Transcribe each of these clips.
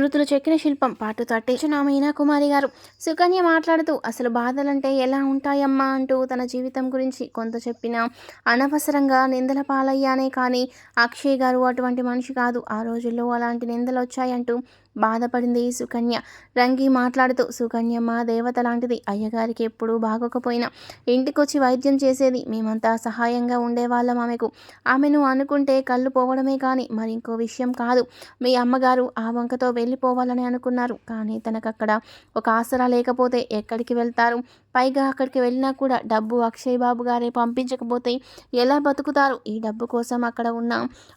మృతులు చెక్కిన శిల్పం పాటు తట్టించిన మీనా కుమారి గారు. సుకన్య మాట్లాడుతూ అసలు బాధలంటే ఎలా ఉంటాయమ్మా? అంటూ తన జీవితం గురించి కొంత చెప్పిన అనవసరంగా నిందల పాలయ్యానే కానీ అక్షయ్ గారు అటువంటి మనిషి కాదు. ఆ రోజుల్లో అలాంటి నిందలు వచ్చాయంటూ బాధపడింది సుకన్య. రంగి మాట్లాడుతూ సుకన్య మా దేవత లాంటిది. అయ్యగారికి ఎప్పుడూ బాగోకపోయినా ఇంటికొచ్చి వైద్యం చేసేది. మేమంతా సహాయంగా ఉండేవాళ్ళం ఆమెకు. ఆమెను అనుకుంటే కళ్ళు పోవడమే కానీ మరి ఇంకో విషయం కాదు. మీ అమ్మగారు ఆ వంకతో వెళ్ళిపోవాలని అనుకున్నారు. కానీ తనకక్కడ ఒక ఆసరా లేకపోతే ఎక్కడికి వెళ్తారు? పైగా అక్కడికి వెళ్ళినా కూడా డబ్బు అక్షయ్ బాబు గారే పంపించకపోతే ఎలా బతుకుతారు? ఈ డబ్బు కోసం అక్కడ ఉన్న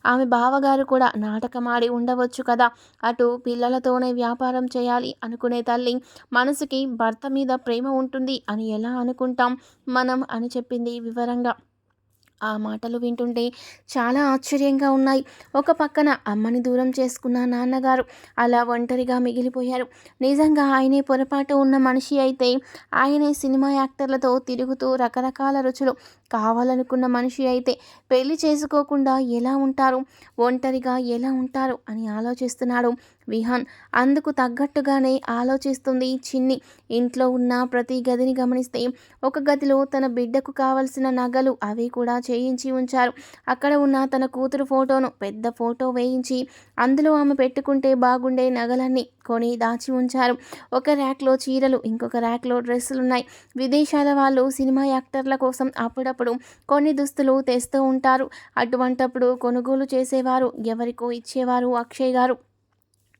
ఆమె బావగారు కూడా నాటకమాడి ఉండవచ్చు కదా? అటు పిల్ల పిల్లలతోనే వ్యాపారం చేయాలి అనుకునే తల్లి మనసుకి భర్త మీద ప్రేమ ఉంటుంది అని ఎలా అనుకుంటాం మనం అని చెప్పింది వివరంగా. ఆ మాటలు వింటుంటే చాలా ఆశ్చర్యంగా ఉన్నాయి. ఒక పక్కన అమ్మని దూరం చేసుకున్న నాన్నగారు అలా ఒంటరిగా మిగిలిపోయారు. నిజంగా ఆయనే పొరపాటు ఉన్న మనిషి అయితే ఆయనే సినిమా యాక్టర్లతో తిరుగుతూ రకరకాల రుచులు కావాలనుకున్న మనిషి అయితే పెళ్ళి చేసుకోకుండా ఎలా ఉంటారు? ఒంటరిగా ఎలా ఉంటారు? అని ఆలోచిస్తున్నాడు విహాన్. అందుకు తగ్గట్టుగానే ఆలోచిస్తుంది చిన్ని. ఇంట్లో ఉన్న ప్రతి గదిని గమనిస్తే ఒక గదిలో తన బిడ్డకు కావలసిన నగలు అవి కూడా చేయించి ఉంచారు. అక్కడ ఉన్న తన కూతురు ఫోటోను పెద్ద ఫోటో వేయించి అందులో ఆమె పెట్టుకుంటే బాగుండే నగలన్నీ కొని దాచి ఉంచారు. ఒక ర్యాక్లో చీరలు ఇంకొక ర్యాక్లో డ్రెస్సులు ఉన్నాయి విదేశాల వాళ్ళు సినిమా యాక్టర్ల కోసం అప్పుడప్పుడు కొన్ని దుస్తులు తెస్తూ ఉంటారు. అటువంటప్పుడు కొనుగోలు చేసేవారు ఎవరికో ఇచ్చేవారు అక్షయ్ గారు.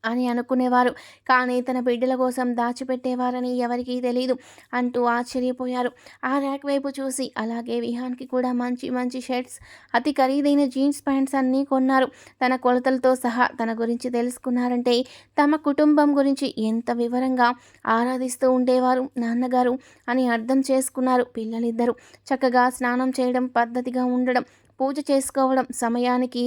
అని అనుకునేవారు. కానీ తన బిడ్డల కోసం దాచిపెట్టేవారని ఎవరికీ తెలియదు అంటూ ఆశ్చర్యపోయారు. ఆ ర్యాక్ వైపు చూసి అలాగే విహాన్కి కూడా మంచి మంచి షర్ట్స్ అతి ఖరీదైన జీన్స్ ప్యాంట్స్ అన్నీ కొన్నారు. తన కొలతలతో సహా తన గురించి తెలుసుకున్నారంటే తమ కుటుంబం గురించి ఎంత వివరంగా ఆరాధిస్తూ ఉండేవారు నాన్నగారు అని అర్థం చేసుకున్నారు పిల్లలిద్దరూ. చక్కగా స్నానం చేయడం పద్ధతిగా ఉండడం పూజ చేసుకోవడం సమయానికి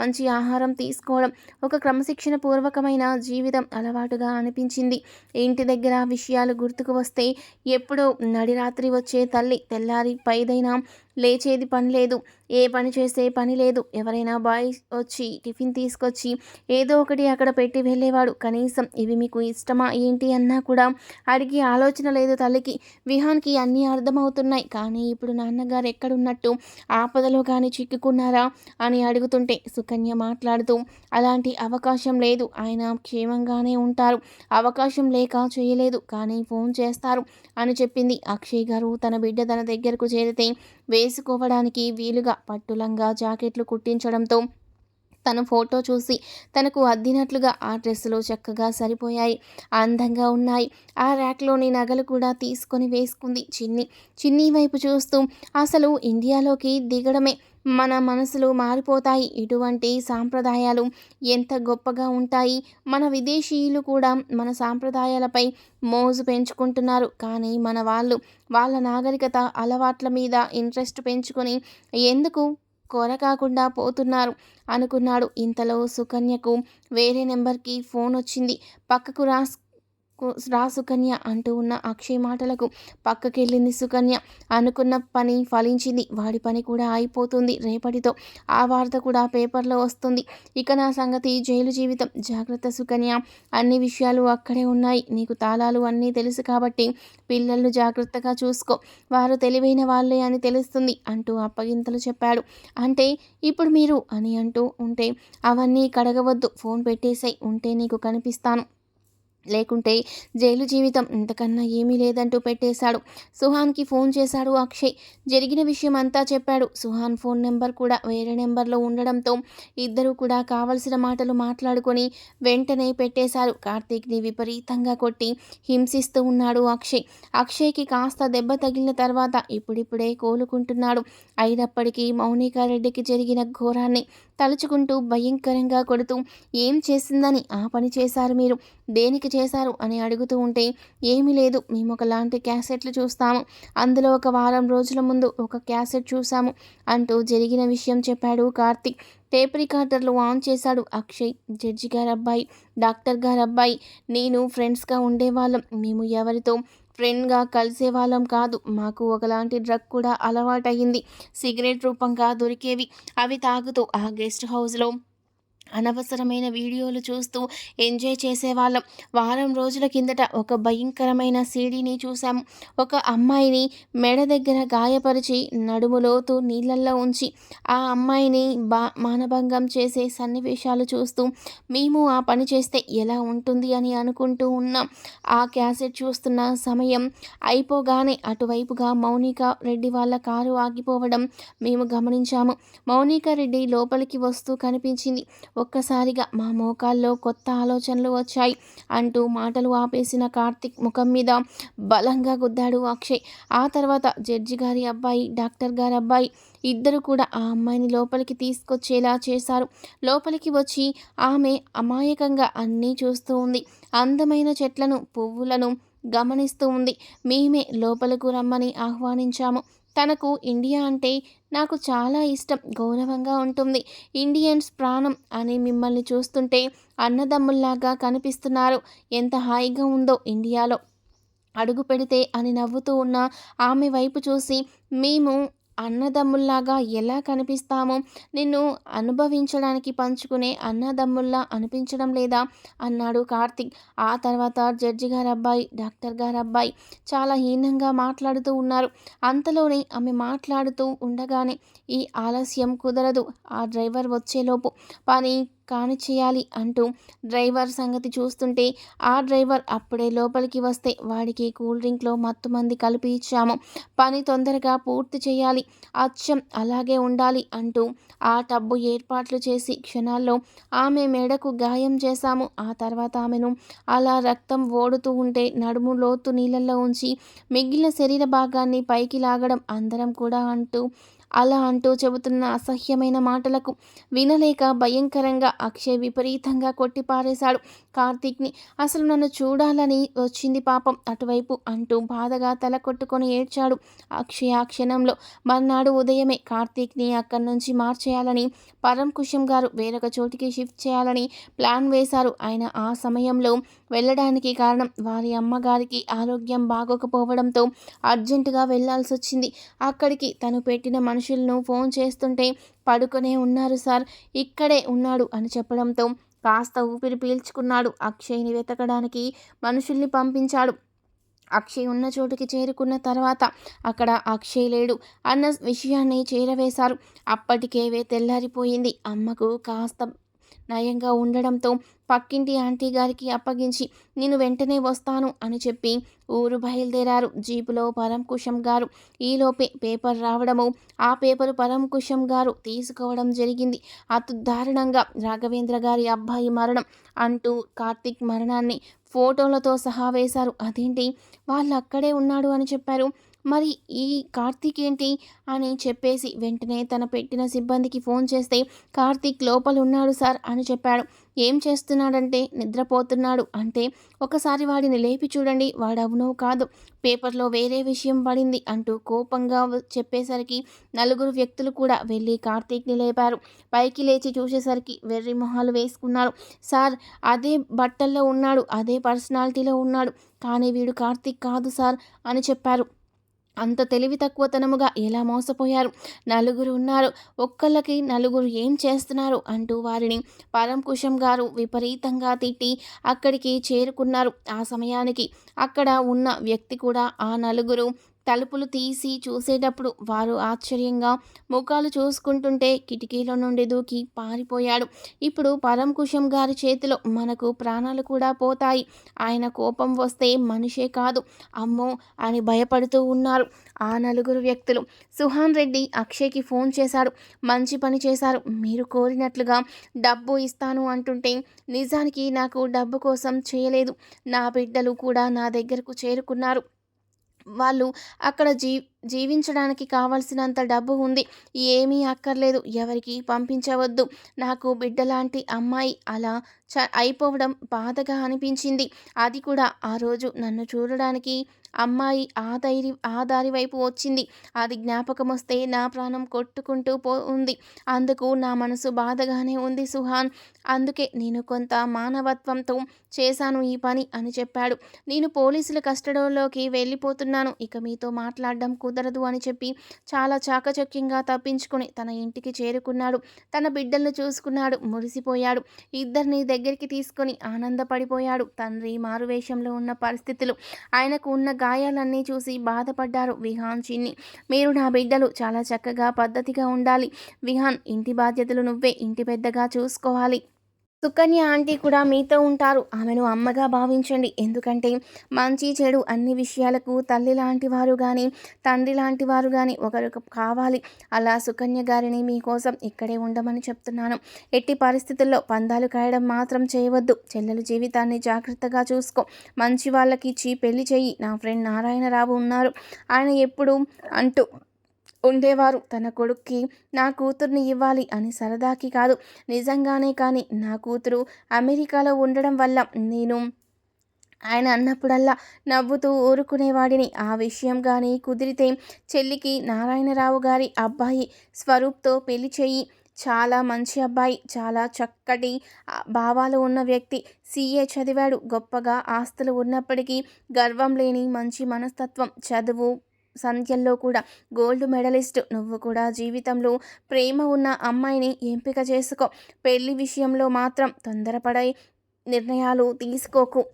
మంచి ఆహారం తీసుకోవడం ఒక క్రమశిక్షణ పూర్వకమైన జీవితం అలవాటుగా అనిపించింది. ఇంటి దగ్గర విషయాలు గుర్తుకు వస్తే ఎప్పుడో నడిరాత్రి వచ్చే తల్లి తెల్లారి పైదైనా లేచేది పని లేదు. ఏ పని చేసే పని లేదు. ఎవరైనా బాయ్ వచ్చి టిఫిన్ తీసుకొచ్చి ఏదో ఒకటి అక్కడ పెట్టి వెళ్ళేవాడు. కనీసం ఇవి మీకు ఇష్టమా ఏంటి అన్నా కూడా అడిగి ఆలోచన లేదు తల్లికి. విహాన్కి అన్నీ అర్థమవుతున్నాయి. కానీ ఇప్పుడు నాన్నగారు ఎక్కడున్నట్టు? ఆపదలో కానీ చిక్కుకున్నారా? అని అడుగుతుంటే సుకన్య మాట్లాడుతూ అలాంటి అవకాశం లేదు. ఆయన క్షేమంగానే ఉంటారు. అవకాశం లేక చేయలేదు. కానీ ఫోన్ చేస్తారు. అని చెప్పింది. అక్షయ్ గారు తన బిడ్డ తన దగ్గరకు చేరితే వేసుకోవడానికి వీలుగా పట్టులంగా జాకెట్లు కుట్టించడంతో తన ఫోటో చూసి తనకు అద్దినట్లుగా ఆ డ్రెస్సులు చక్కగా సరిపోయాయి. అందంగా ఉన్నాయి. ఆ ర్యాక్లోని నగలు కూడా తీసుకొని వేసుకుంది చిన్ని. చిన్ని వైపు చూస్తూ అసలు ఇండియాలోకి దిగడమే. మన మనసులు మారిపోతాయి. ఇటువంటి సాంప్రదాయాలు ఎంత గొప్పగా ఉంటాయి. మన విదేశీయులు కూడా మన సాంప్రదాయాలపై మోజు పెంచుకుంటున్నారు. కానీ మన వాళ్ళు వాళ్ళ నాగరికత అలవాట్ల మీద ఇంట్రెస్ట్ పెంచుకొని ఎందుకు కాకుండా పోతున్నారు అనుకున్నాడు ఇంతలో సుకన్యకు వేరే నెంబర్కి ఫోన్ వచ్చింది. పక్కకు రాస్ రా సుకన్య అంటూ ఉన్న అక్షయ్ మాటలకు పక్కకెళ్ళింది సుకన్య. అనుకున్న పని ఫలించింది. వాడి పని కూడా అయిపోతుంది. రేపటితో ఆ వార్త కూడా పేపర్లో వస్తుంది. ఇక నా సంగతి జైలు జీవితం. జాగ్రత్త సుకన్య. అన్ని విషయాలు అక్కడే ఉన్నాయి. నీకు తాళాలు అన్నీ తెలుసు కాబట్టి పిల్లలను జాగ్రత్తగా చూసుకో. వారు తెలివైన వాళ్ళే అని తెలుస్తుంది అంటూ అప్పగింతలు చెప్పాడు. అంటే ఇప్పుడు మీరు అని అంటూ ఉంటే అవన్నీ కడగవద్దు. ఫోన్ పెట్టేసాయి. ఉంటే నీకు కనిపిస్తాను. లేకుంటే జైలు జీవితం ఇంతకన్నా ఏమీ లేదంటూ పెట్టేశాడు. సుహాన్కి ఫోన్ చేశాడు అక్షయ్. జరిగిన విషయం అంతా చెప్పాడు. సుహాన్ ఫోన్ నెంబర్ కూడా వేరే నెంబర్లో ఉండడంతో ఇద్దరు కూడా కావలసిన మాటలు మాట్లాడుకొని వెంటనే పెట్టేశారు. కార్తీక్ని విపరీతంగా కొట్టి హింసిస్తూ ఉన్నాడు అక్షయ్. అక్షయ్కి కాస్త దెబ్బ తగిలిన తర్వాత ఇప్పుడిప్పుడే కోలుకుంటున్నాడు. అయినప్పటికీ మౌనికారెడ్డికి జరిగిన ఘోరాన్ని తలుచుకుంటూ భయంకరంగా కొడుతూ ఏం చేసిందని? ఆ పని చేశారు మీరు. దేనికి చేశారు అని అడుగుతూ ఉంటే ఏమీ లేదు మేము ఒకలాంటి క్యాసెట్లు చూస్తాము. అందులో ఒక వారం రోజుల ముందు ఒక క్యాసెట్ చూసాము అంటూ జరిగిన విషయం చెప్పాడు కార్తిక్ టేప్ రికార్డర్లు ఆన్ చేశాడు అక్షయ్ జడ్జి గారు అబ్బాయి డాక్టర్ గారు అబ్బాయి నేను ఫ్రెండ్స్గా ఉండేవాళ్ళం మేము ఎవరితో ఫ్రెండ్గా కలిసే వాళ్ళం కాదు. మాకు ఒకలాంటి డ్రగ్ కూడా అలవాటయింది సిగరెట్ రూపంగా దొరికేవి. అవి తాగుతూ ఆ గెస్ట్ హౌస్లో అనవసరమైన వీడియోలు చూస్తూ ఎంజాయ్ చేసేవాళ్ళం. వారం రోజుల కిందట ఒక భయంకరమైన సీడీని చూసాము ఒక అమ్మాయిని మెడ దగ్గర గాయపరిచి నడుములోతు నీళ్ళల్లో ఉంచి ఆ అమ్మాయిని బా మానభంగం చేసే సన్నివేశాలు చూస్తూ మేము ఆ పని చేస్తే ఎలా ఉంటుంది అని అనుకుంటూ ఉన్నాం. ఆ క్యాసెట్ చూస్తున్న సమయం అయిపోగానే అటువైపుగా మౌనిక రెడ్డి వాళ్ళ కారు ఆగిపోవడం మేము గమనించాము. మౌనిక రెడ్డి లోపలికి వస్తూ కనిపించింది. ఒక్కసారిగా మా మోకాల్లో కొత్త ఆలోచనలు వచ్చాయి అంటూ మాటలు ఆపేసిన కార్తిక్ ముఖం మీద బలంగా గుద్దాడు అక్షయ్. ఆ తర్వాత జడ్జి గారి అబ్బాయి డాక్టర్ గారి అబ్బాయి ఇద్దరు కూడా ఆ అమ్మాయిని లోపలికి తీసుకొచ్చేలా చేశారు. లోపలికి వచ్చి ఆమె అమాయకంగా అన్నీ చూస్తూ ఉంది. అందమైన చెట్లను పువ్వులను గమనిస్తూ ఉంది. మేమే లోపలకు రమ్మని ఆహ్వానించాము. తనకు ఇండియా అంటే నాకు చాలా ఇష్టం గౌరవంగా ఉంటుంది. ఇండియన్స్ ప్రాణం అని మిమ్మల్ని చూస్తుంటే అన్నదమ్ముల్లాగా కనిపిస్తున్నారు. ఎంత హాయిగా ఉందో ఇండియాలో. అడుగు పెడితే అని నవ్వుతూ ఉన్న ఆమె వైపు చూసి మేము అన్నదమ్ముల్లాగా ఎలా కనిపిస్తామో నిన్ను అనుభవించడానికి పంచుకునే అన్నదమ్ముల్లా అనిపించడం లేదా? అన్నాడు కార్తిక్. ఆ తర్వాత జడ్జి గారు అబ్బాయి డాక్టర్ గారు అబ్బాయి చాలా హీనంగా మాట్లాడుతూ ఉన్నారు. అంతలోనే ఆమె మాట్లాడుతూ ఉండగానే ఈ ఆలస్యం కుదరదు. ఆ డ్రైవర్ వచ్చేలోపు. పని కాని చేయాలి అంటూ డ్రైవర్ సంగతి చూస్తుంటే ఆ డ్రైవర్ అప్పుడే లోపలికి వస్తే వాడికి కూల్ డ్రింక్లో మత్తు మంది కలిపి ఇచ్చాము. పని తొందరగా పూర్తి చేయాలి. అచ్చం అలాగే ఉండాలి అంటూ ఆ టబ్బు ఏర్పాట్లు చేసి క్షణాల్లో ఆమె మెడకు గాయం చేశాము. ఆ తర్వాత ఆమెను అలా రక్తం ఓడుతూ ఉంటే నడుము లోతు నీళ్ళల్లో ఉంచి మిగిలిన శరీర భాగాన్ని పైకి లాగడం అందరం కూడా అంటూ అలా అంటూ చెబుతున్న అసహ్యమైన మాటలకు వినలేక భయంకరంగా అక్షయ్ విపరీతంగా కొట్టిపారేశాడు. కార్తీక్ని అసలు నన్ను చూడాలని వచ్చింది పాపం. అటువైపు అంటూ బాధగా తల కొట్టుకొని ఏడ్చాడు. అక్షయ్ ఆ క్షణంలో మర్నాడు ఉదయమే కార్తీక్ని అక్కడి నుంచి మార్చేయాలని పరంకుశం గారు వేరొక చోటికి షిఫ్ట్ చేయాలని ప్లాన్ వేశారు. ఆయన ఆ సమయంలో వెళ్ళడానికి కారణం వారి అమ్మగారికి ఆరోగ్యం బాగోకపోవడంతో అర్జెంటుగా వెళ్ళాల్సి వచ్చింది అక్కడికి తను పెట్టిన మనుషులను ఫోన్ చేస్తుంటే పడుకునే ఉన్నారు సార్ ఇక్కడే ఉన్నాడు అని చెప్పడంతో కాస్త ఊపిరి పీల్చుకున్నాడు. అక్షయ్ని వెతకడానికి మనుషుల్ని పంపించాడు. అక్షయ్ ఉన్న చోటుకి చేరుకున్న తర్వాత అక్కడ అక్షయ్ లేడు. అన్న విషయాన్ని చేరవేశారు. అప్పటికేవే తెల్లారిపోయింది. అమ్మకు కాస్త నయంగా ఉండడంతో పక్కింటి ఆంటీ గారికి అప్పగించి నేను వెంటనే వస్తాను అని చెప్పి ఊరు బయలుదేరారు జీపులో పరంకుశం గారు. ఈలోపే పేపర్ రావడము ఆ పేపరు పరంకుశం గారు తీసుకోవడం జరిగింది. అతి దారుణంగా రాఘవేంద్ర గారి అబ్బాయి మరణం అంటూ కార్తీక్ మరణాన్ని ఫోటోలతో సహా వేశారు. అదేంటి? వాళ్ళు అక్కడే ఉన్నాడు అని చెప్పారు. మరి ఈ కార్తీక్ ఏంటి? అని చెప్పేసి వెంటనే తన పెట్టిన సిబ్బందికి ఫోన్ చేస్తే కార్తీక్ లోపల ఉన్నాడు సార్ అని చెప్పాడు. ఏం చేస్తున్నాడంటే నిద్రపోతున్నాడు. అంటే ఒకసారి వాడిని లేపి చూడండి వాడు కాదు. పేపర్లో వేరే విషయం పడింది అంటూ కోపంగా చెప్పేసరికి నలుగురు వ్యక్తులు కూడా వెళ్ళి కార్తీక్ని లేపారు. పైకి లేచి చూసేసరికి వెర్రి మొహాలు వేసుకున్నారు సార్ అదే బట్టల్లో ఉన్నాడు అదే పర్సనాలిటీలో ఉన్నాడు. కానీ వీడు కార్తీక్ కాదు సార్ అని చెప్పారు. అంత తెలివి తక్కువతనముగా ఎలా మోసపోయారు? నలుగురు ఉన్నారు. ఒక్కళ్ళకి నలుగురు ఏం చేస్తున్నారు? అంటూ వారిని పరంకుశం గారు విపరీతంగా తిట్టి అక్కడికి చేరుకున్నారు. ఆ సమయానికి అక్కడ ఉన్న వ్యక్తి కూడా ఆ నలుగురు తలుపులు తీసి చూసేటప్పుడు వారు ఆశ్చర్యంగా ముఖాలు చూసుకుంటుంటే కిటికీలో నుండి దూకి పారిపోయాడు. ఇప్పుడు పరంకుశం గారి చేతిలో మనకు ప్రాణాలు కూడా పోతాయి. ఆయన కోపం వస్తే మనిషే కాదు. అమ్మో! అని భయపడుతూ ఉన్నారు ఆ నలుగురు వ్యక్తులు. సుహాన్ రెడ్డి అక్షయ్కి ఫోన్ చేశాడు. మంచి పని చేశారు. మీరు కోరినట్లుగా డబ్బు ఇస్తాను అంటుంటే నిజానికి నాకు డబ్బు కోసం చేయలేదు. నా బిడ్డలు కూడా నా దగ్గరకు చేరుకున్నారు. వాళ్ళు అక్కడ జీ జీవించడానికి కావలసినంత డబ్బు ఉంది. ఏమీ అక్కర్లేదు. ఎవరికి పంపించవద్దు. నాకు బిడ్డలాంటి అమ్మాయి అలా చ అయిపోవడం బాధగా అనిపించింది. అది కూడా ఆ రోజు నన్ను చూడడానికి అమ్మాయి ఆ ధైర్యం ఆ దారి వైపు వచ్చింది. అది జ్ఞాపకం వస్తే నా ప్రాణం కొట్టుకుంటూ పో ఉంది. అందుకు నా మనసు బాధగానే ఉంది సుహాన్. అందుకే నేను కొంత మానవత్వంతో చేశాను ఈ పని అని చెప్పాడు. నేను పోలీసుల కస్టడీలోకి వెళ్ళిపోతున్నాను. ఇక మీతో మాట్లాడడం కుదరదు అని చెప్పి చాలా చాకచక్యంగా తప్పించుకుని తన ఇంటికి చేరుకున్నాడు. తన బిడ్డలను చూసుకున్నాడు మురిసిపోయాడు. ఇద్దరిని దగ్గరికి తీసుకొని ఆనందపడిపోయాడు. తండ్రి మారువేషంలో ఉన్న పరిస్థితులు ఆయనకు ఉన్న గాయాలన్నీ చూసి బాధపడ్డారు విహాన్ చిన్ని. మీరు నా బిడ్డలు చాలా చక్కగా పద్ధతిగా ఉండాలి. విహాన్ ఇంటి బాధ్యతలు నువ్వే ఇంటి పెద్దగా చూసుకోవాలి. సుకన్య ఆంటీ కూడా మీతో ఉంటారు. ఆమెను అమ్మగా భావించండి. ఎందుకంటే మంచి చెడు అన్ని విషయాలకు తల్లి లాంటి వారు కానీ తండ్రి లాంటి వారు కానీ ఒకరు కావాలి. అలా సుకన్య గారిని మీకోసం ఇక్కడే ఉండమని చెప్తున్నాను. ఎట్టి పరిస్థితుల్లో పందాలు కాయడం మాత్రం చేయవద్దు. చెల్లెల జీవితాన్ని జాగ్రత్తగా చూసుకో. మంచి వాళ్ళకి ఇచ్చి పెళ్ళి చెయ్యి. నా ఫ్రెండ్ నారాయణరావు ఉన్నారు. ఆయన ఎప్పుడు అంటూ ఉండేవారు. తన కొడుక్కి నా కూతుర్ని ఇవ్వాలి అని సరదాకి కాదు. నిజంగానే కానీ నా కూతురు అమెరికాలో ఉండడం వల్ల నేను ఆయన అన్నప్పుడల్లా నవ్వుతూ ఊరుకునేవాడిని. ఆ విషయం కానీ కుదిరితే చెల్లికి నారాయణరావు గారి అబ్బాయి స్వరూప్తో పెళ్ళి చేయి. చాలా మంచి అబ్బాయి చాలా చక్కటి భావాలు ఉన్న వ్యక్తి. సీఏ చదివాడు గొప్పగా ఆస్తులు ఉన్నప్పటికీ గర్వం లేని మంచి మనస్తత్వం చదువు సంఖ్యల్లో కూడా గోల్డ్ మెడలిస్ట్. నువ్వు కూడా జీవితంలో ప్రేమ ఉన్న అమ్మాయిని ఎంపిక చేసుకో. పెళ్ళి విషయంలో మాత్రం తొందరపడై నిర్ణయాలు తీసుకోకు.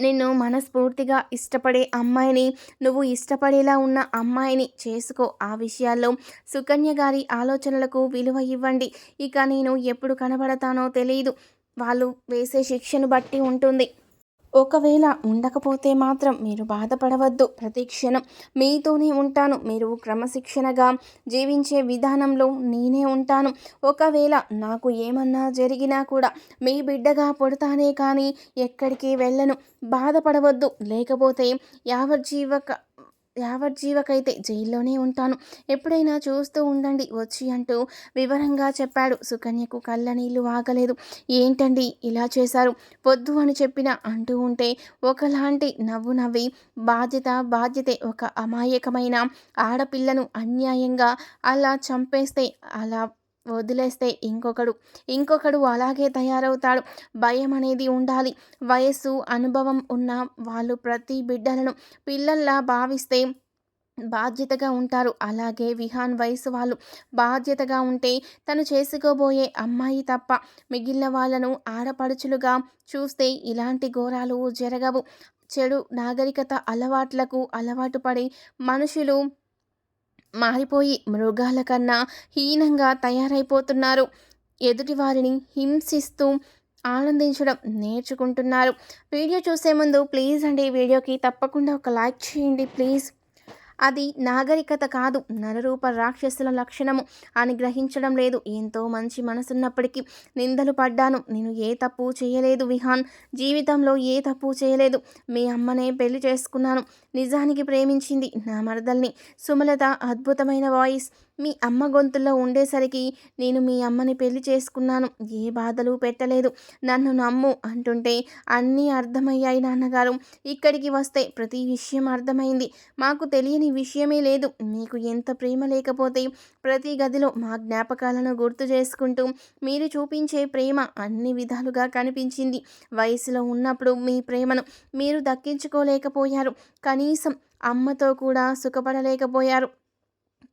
నిన్ను మనస్ఫూర్తిగా ఇష్టపడే అమ్మాయిని నువ్వు ఇష్టపడేలా ఉన్న అమ్మాయిని చేసుకో. ఆ విషయాల్లో సుకన్య గారి ఆలోచనలకు విలువ ఇవ్వండి. ఇక నేను ఎప్పుడు కనబడతానో తెలియదు వాళ్ళు వేసే శిక్షను బట్టి ఉంటుంది. ఒకవేళ ఉండకపోతే మాత్రం మీరు బాధపడవద్దు. ప్రతి క్షణం మీతోనే ఉంటాను. మీరు క్రమశిక్షణగా జీవించే విధానంలో నేనే ఉంటాను. ఒకవేళ నాకు ఏమన్నా జరిగినా కూడా మీ బిడ్డగా పుడతానే కానీ ఎక్కడికి వెళ్ళను. బాధపడవద్దు. లేకపోతే యావజ్జీవక యావజ్జీవకైతే జైల్లోనే ఉంటాను. ఎప్పుడైనా చూస్తూ ఉండండి వచ్చి అంటూ వివరంగా చెప్పాడు. సుకన్యకు కళ్ళ నీళ్ళు ఆగలేదు. ఏంటండి ఇలా చేశారు? పొద్దు అని చెప్పిన అంటూ ఉంటే ఒకలాంటి నవ్వు నవ్వి బాధ్యత బాధ్యతే ఒక అమాయకమైన ఆడపిల్లను అన్యాయంగా అలా చంపేస్తే అలా వదిలేస్తే ఇంకొకడు. ఇంకొకడు అలాగే తయారవుతాడు. భయం అనేది ఉండాలి. వయస్సు అనుభవం ఉన్న వాళ్ళు ప్రతి బిడ్డలను పిల్లల్లా భావిస్తే బాధ్యతగా ఉంటారు. అలాగే విహాన్ వయసు వాళ్ళు బాధ్యతగా ఉంటే తను చేసుకోబోయే అమ్మాయి తప్ప మిగిలిన వాళ్ళను ఆడపడుచులుగా చూస్తే ఇలాంటి ఘోరాలు జరగవు. చెడు నాగరికత అలవాట్లకు అలవాటు పడి మనుషులు మారిపోయి మృగాల కన్నా హీనంగా తయారైపోతున్నారు. ఎదుటి వారిని హింసిస్తూ ఆనందించడం నేర్చుకుంటున్నారు. వీడియో చూసే ముందు ప్లీజ్ అండి వీడియోకి తప్పకుండా ఒక లైక్ చేయండి ప్లీజ్. అది నాగరికత కాదు నరరూప రాక్షసుల లక్షణము అని గ్రహించడం లేదు. ఎంతో మంచి మనసున్నప్పటికీ నిందలు పడ్డాను. నేను ఏ తప్పు చేయలేదు విహాన్. జీవితంలో ఏ తప్పు చేయలేదు. మీ అమ్మనే పెళ్ళి చేసుకున్నాను. నిజానికి ప్రేమించింది నా మరదల్ని. సుమలత అద్భుతమైన వాయిస్. మీ అమ్మ గొంతుల్లో ఉండేసరికి నేను మీ అమ్మని పెళ్ళి చేసుకున్నాను. ఏ బాధలు పెట్టలేదు. నన్ను నమ్ము అంటుంటే అన్నీ అర్థమయ్యాయి నాన్నగారు. ఇక్కడికి వస్తే ప్రతి విషయం అర్థమైంది. మాకు తెలియని విషయమే లేదు. మీకు ఎంత ప్రేమ లేకపోతే ప్రతి గదిలో మా జ్ఞాపకాలను గుర్తు చేసుకుంటూ మీరు చూపించే ప్రేమ అన్ని విధాలుగా కనిపించింది. వయసులో ఉన్నప్పుడు మీ ప్రేమను మీరు దక్కించుకోలేకపోయారు. కనీసం అమ్మతో కూడా సుఖపడలేకపోయారు.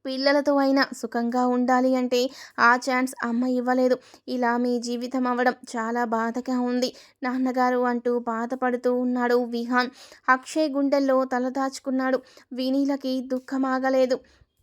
పిల్లలతో అయినా సుఖంగా ఉండాలి అంటే ఆ ఛాన్స్ అమ్మ ఇవ్వలేదు. ఇలా మీ జీవితం అవ్వడం చాలా బాధగా ఉంది. నాన్నగారు అంటూ బాధపడుతూ ఉన్నాడు విహాన్. అక్షయ్ గుండెల్లో తలదాచుకున్నాడు వినీలకి దుఃఖమాగలేదు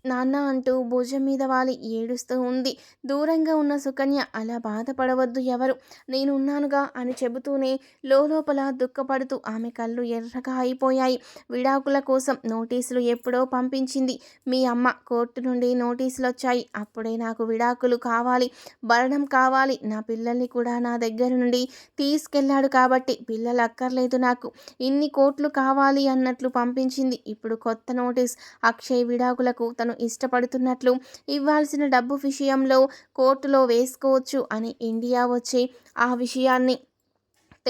నాన్న అంటూ భుజం మీద వాలి ఏడుస్తూ ఉంది. దూరంగా ఉన్న సుకన్య అలా బాధపడవద్దు ఎవరు? నేనున్నానుగా అని చెబుతూనే లోపల దుఃఖపడుతూ ఆమె కళ్ళు ఎర్రగా అయిపోయాయి. విడాకుల కోసం నోటీసులు ఎప్పుడో పంపించింది. మీ అమ్మ కోర్టు నుండి నోటీసులు వచ్చాయి అప్పుడే నాకు విడాకులు కావాలి. భరణం కావాలి. నా పిల్లల్ని కూడా నా దగ్గర నుండి తీసుకెళ్ళాడు కాబట్టి పిల్లలు అక్కర్లేదు నాకు. ఇన్ని కోట్లు కావాలి అన్నట్లు పంపించింది. ఇప్పుడు కొత్త నోటీస్. అక్షయ్ విడాకులకు తను తను ఇష్టపడుతున్నట్లు ఇవ్వాల్సిన డబ్బు విషయంలో కోర్టులో వేసుకోవచ్చు అని ఇండియా వచ్చి ఆ విషయాన్ని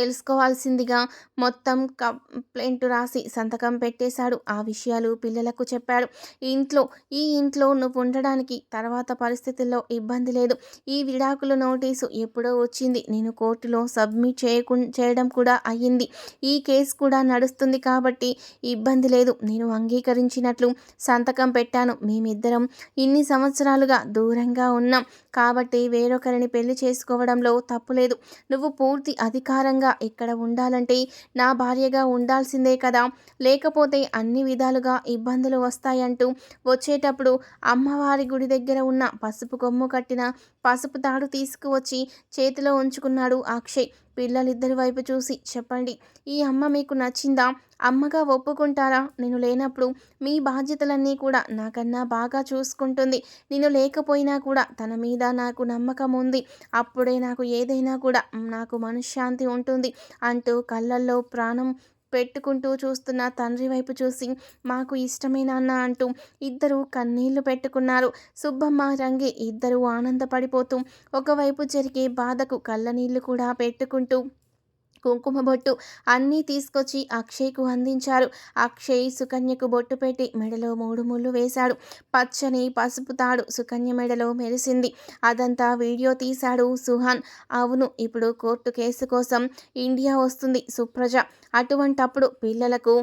తెలుసుకోవాల్సిందిగా మొత్తం కంప్లైంట్ రాసి సంతకం పెట్టేశాడు. ఆ విషయాలు పిల్లలకు చెప్పాడు. ఇంట్లో ఈ ఇంట్లో నువ్వు ఉండడానికి తర్వాత పరిస్థితుల్లో ఇబ్బంది లేదు. ఈ విడాకుల నోటీసు ఎప్పుడో వచ్చింది. నేను కోర్టులో సబ్మిట్ చేయకు చేయడం కూడా అయ్యింది. ఈ కేసు కూడా నడుస్తుంది కాబట్టి ఇబ్బంది లేదు. నేను అంగీకరించినట్లు సంతకం పెట్టాను. మేమిద్దరం ఇన్ని సంవత్సరాలుగా దూరంగా ఉన్నాం. కాబట్టి వేరొకరిని పెళ్ళి చేసుకోవడంలో తప్పులేదు నువ్వు పూర్తి అధికారంగా ఇక్కడ ఉండాలంటే నా భార్యగా ఉండాల్సిందే కదా. లేకపోతే అన్ని విధాలుగా ఇబ్బందులు వస్తాయంటూ వచ్చేటప్పుడు అమ్మవారి గుడి దగ్గర ఉన్న పసుపు కొమ్ము కట్టిన పసుపు తాడు తీసుకువచ్చి చేతిలో ఉంచుకున్నాడు అక్షయ్. పిల్లలిద్దరి వైపు చూసి చెప్పండి ఈ అమ్మ మీకు నచ్చిందా? అమ్మగా ఒప్పుకుంటారా? నేను లేనప్పుడు మీ బాధ్యతలన్నీ కూడా నాకన్నా బాగా చూసుకుంటుంది. నేను లేకపోయినా కూడా తన మీద నాకు నమ్మకం ఉంది. అప్పుడే నాకు ఏదైనా కూడా నాకు మనశ్శాంతి ఉంటుంది అంటూ కళ్ళల్లో ప్రాణం పెట్టుకుంటూ చూస్తున్న తండ్రి వైపు చూసి మాకు ఇష్టమైన అన్న అంటూ ఇద్దరు కన్నీళ్ళు పెట్టుకున్నారు. సుబ్బమ్మ రంగి ఇద్దరు ఆనందపడిపోతూ ఒకవైపు జరిగే బాధకు కళ్ళనీళ్ళు కూడా పెట్టుకుంటూ కుంకుమ బొట్టు అన్నీ తీసుకొచ్చి అక్షయ్కు అందించారు. అక్షయ్ సుకన్యకు బొట్టు పెట్టి మెడలో మూడు ముళ్ళు వేశాడు. పచ్చని పసుపు తాడు సుకన్య మెడలో మెరిసింది. అదంతా వీడియో తీశాడు సుహాన్. అవును ఇప్పుడు కోర్టు కేసు కోసం ఇండియా వస్తుంది సుప్రజ. అటువంటప్పుడు పిల్లలకు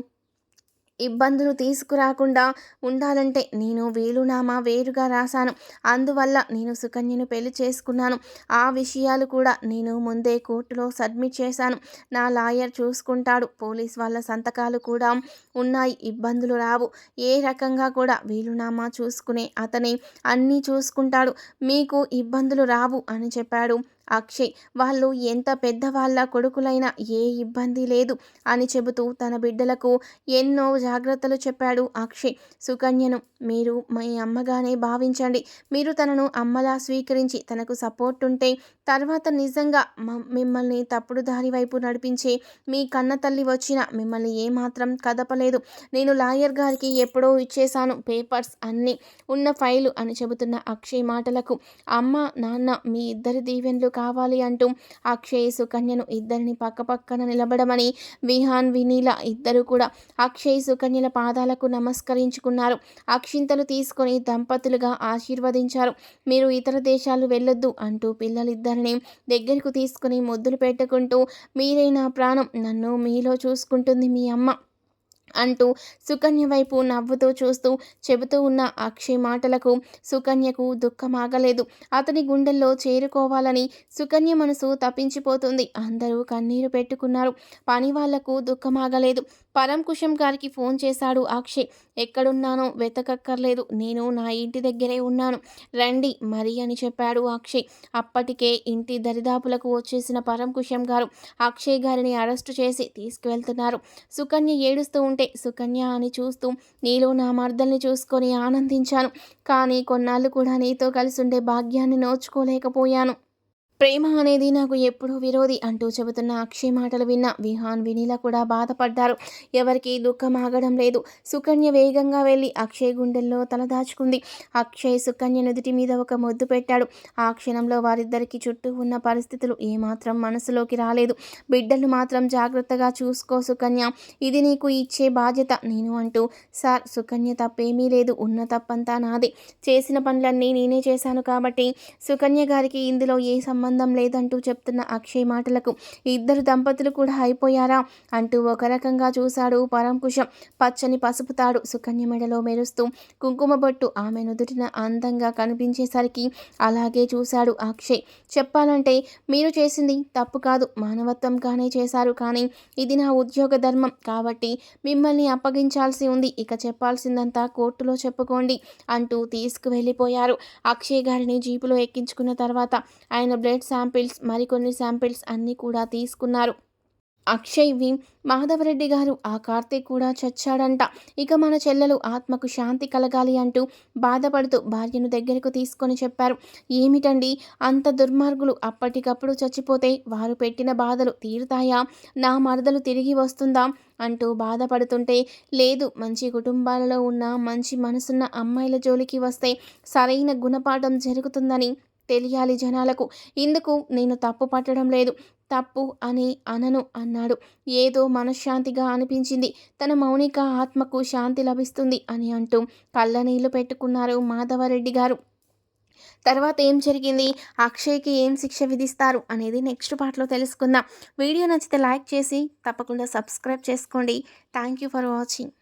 ఇబ్బందులు తీసుకురాకుండా ఉండాలంటే నేను వీలునామా వేరుగా రాశాను. అందువల్ల నేను సుకన్యను పెళ్ళి చేసుకున్నాను. ఆ విషయాలు కూడా నేను ముందే కోర్టులో సబ్మిట్ చేశాను. నా లాయర్ చూసుకుంటాడు. పోలీస్ వాళ్ళ సంతకాలు కూడా ఉన్నాయి. ఇబ్బందులు రావు. ఏ రకంగా కూడా వీలునామా చూసుకునే అతని అన్నీ చూసుకుంటాడు. మీకు ఇబ్బందులు రావు అని చెప్పాడు. అక్షయ్ వాళ్ళు ఎంత పెద్దవాళ్ళ కొడుకులైనా ఏ ఇబ్బంది లేదు అని చెబుతూ తన బిడ్డలకు ఎన్నో జాగ్రత్తలు చెప్పాడు అక్షయ్. సుకన్యను మీరు మీ అమ్మగానే భావించండి. మీరు తనను అమ్మలా స్వీకరించి తనకు సపోర్ట్ ఉంటే తర్వాత నిజంగా మిమ్మల్ని తప్పుడు దారి వైపు నడిపించే మీ కన్న తల్లి వచ్చిన మిమ్మల్ని ఏమాత్రం కదపలేదు. నేను లాయర్ గారికి ఎప్పుడో ఇచ్చేశాను పేపర్స్ అన్నీ ఉన్న ఫైలు అని చెబుతున్న అక్షయ్ మాటలకు అమ్మ నాన్న మీ ఇద్దరి దీవెన్లు కావాలి అంటూ అక్షయ్ సుకన్యను ఇద్దరిని పక్కపక్కన నిలబడమని విహాన్ వినీల ఇద్దరు కూడా అక్షయ్ సుకన్యల పాదాలకు నమస్కరించుకున్నారు. అక్షింతలు తీసుకొని దంపతులుగా ఆశీర్వదించారు. మీరు ఇతర దేశాలు వెళ్ళొద్దు అంటూ పిల్లలిద్దరిని దగ్గరకు తీసుకుని ముద్దులు పెట్టుకుంటూ మీరే నా ప్రాణం నన్ను మీలో చూసుకుంటుంది మీ అమ్మ. అంటూ సుకన్య వైపు నవ్వుతూ చూస్తూ చెబుతూ ఉన్న అక్షయ్ మాటలకు సుకన్యకు దుఃఖమాగలేదు అతని గుండెల్లో చేరుకోవాలని సుకన్య మనసు తప్పించిపోతుంది. అందరూ కన్నీరు పెట్టుకున్నారు. పని వాళ్ళకు దుఃఖమాగలేదు పరంకుశం గారికి ఫోన్ చేశాడు అక్షయ్. ఎక్కడున్నానో వెతకక్కర్లేదు. నేను నా ఇంటి దగ్గరే ఉన్నాను. రండి మరి అని చెప్పాడు అక్షయ్. అప్పటికే ఇంటి దరిదాపులకు వచ్చేసిన పరంకుశం గారు అక్షయ్ గారిని అరెస్టు చేసి తీసుకువెళ్తున్నారు. సుకన్య ఏడుస్తూ ఉంటే సుకన్య అని చూస్తూ నీలో నా మర్దల్ని చూసుకొని ఆనందించాను. కానీ కొన్నాళ్ళు కూడా నీతో కలిసి ఉండే భాగ్యాన్ని నోచుకోలేకపోయాను. ప్రేమ అనేది నాకు ఎప్పుడూ విరోధి అంటూ చెబుతున్న అక్షయ్ మాటలు విన్న విహాన్ వినీల కూడా బాధపడ్డారు. ఎవరికి దుఃఖం ఆగడం లేదు. సుకన్య వేగంగా వెళ్ళి అక్షయ్ గుండెల్లో తలదాచుకుంది అక్షయ్ సుకన్య నుదుటి మీద ఒక మొద్దు పెట్టాడు. ఆ క్షణంలో వారిద్దరికి చుట్టూ ఉన్న పరిస్థితులు ఏమాత్రం మనసులోకి రాలేదు. బిడ్డలు మాత్రం జాగ్రత్తగా చూసుకో సుకన్య. ఇది నీకు ఇచ్చే బాధ్యత నేను అంటూ సార్ సుకన్య తప్పేమీ లేదు. ఉన్న తప్పంతా నాదే. చేసిన పనులన్నీ నేనే చేశాను కాబట్టి సుకన్య గారికి ఇందులో ఏ సంబంధం సంబంధం లేదంటూ చెప్తున్న అక్షయ్ మాటలకు ఇద్దరు దంపతులు కూడా అయిపోయారా? అంటూ ఒక రకంగా చూశాడు పరంకుశం. పచ్చని పసుపు తాడు సుకన్య మెడలో మెరుస్తూ కుంకుమ బొట్టు ఆమె నుదుటిన అందంగా కనిపించేసరికి అలాగే చూశాడు అక్షయ్. చెప్పాలంటే మీరు చేసింది తప్పు కాదు మానవత్వంగానే చేశారు కానీ ఇది నా ఉద్యోగ ధర్మం కాబట్టి మిమ్మల్ని అప్పగించాల్సి ఉంది ఇక చెప్పాల్సిందంతా కోర్టులో చెప్పుకోండి అంటూ తీసుకువెళ్ళిపోయారు. అక్షయ్ గారిని జీపులో ఎక్కించుకున్న తర్వాత ఆయన బ్లడ్ బ్లడ్ శాంపిల్స్ మరికొన్ని శాంపిల్స్ అన్నీ కూడా తీసుకున్నారు. అక్షయ్వి మాధవరెడ్డి గారు ఆ కార్తీక్ కూడా చచ్చాడంట. ఇక మన చెల్లెలు ఆత్మకు శాంతి కలగాలి అంటూ బాధపడుతూ భార్యను దగ్గరకు తీసుకొని చెప్పారు. ఏమిటండి? అంత దుర్మార్గులు అప్పటికప్పుడు చచ్చిపోతే వారు పెట్టిన బాధలు తీరుతాయా? నా మరదలు తిరిగి వస్తుందా? అంటూ బాధపడుతుంటే లేదు మంచి కుటుంబాలలో ఉన్న మంచి మనసున్న అమ్మాయిల జోలికి వస్తే సరైన గుణపాఠం జరుగుతుందని తెలియాలి జనాలకు. ఇందుకు నేను తప్పు పట్టడం లేదు. తప్పు అని అనను అన్నాడు. ఏదో మనశ్శాంతిగా అనిపించింది. తన మౌనిక ఆత్మకు శాంతి లభిస్తుంది అని అంటూ కళ్ళనీళ్ళు పెట్టుకున్నారు మాధవరెడ్డి గారు. తర్వాత ఏం జరిగింది? అక్షయ్కి ఏం శిక్ష విధిస్తారు అనేది నెక్స్ట్ పార్ట్లో తెలుసుకుందాం. వీడియో నచ్చితే లైక్ చేసి తప్పకుండా సబ్స్క్రైబ్ చేసుకోండి. Thank you for watching.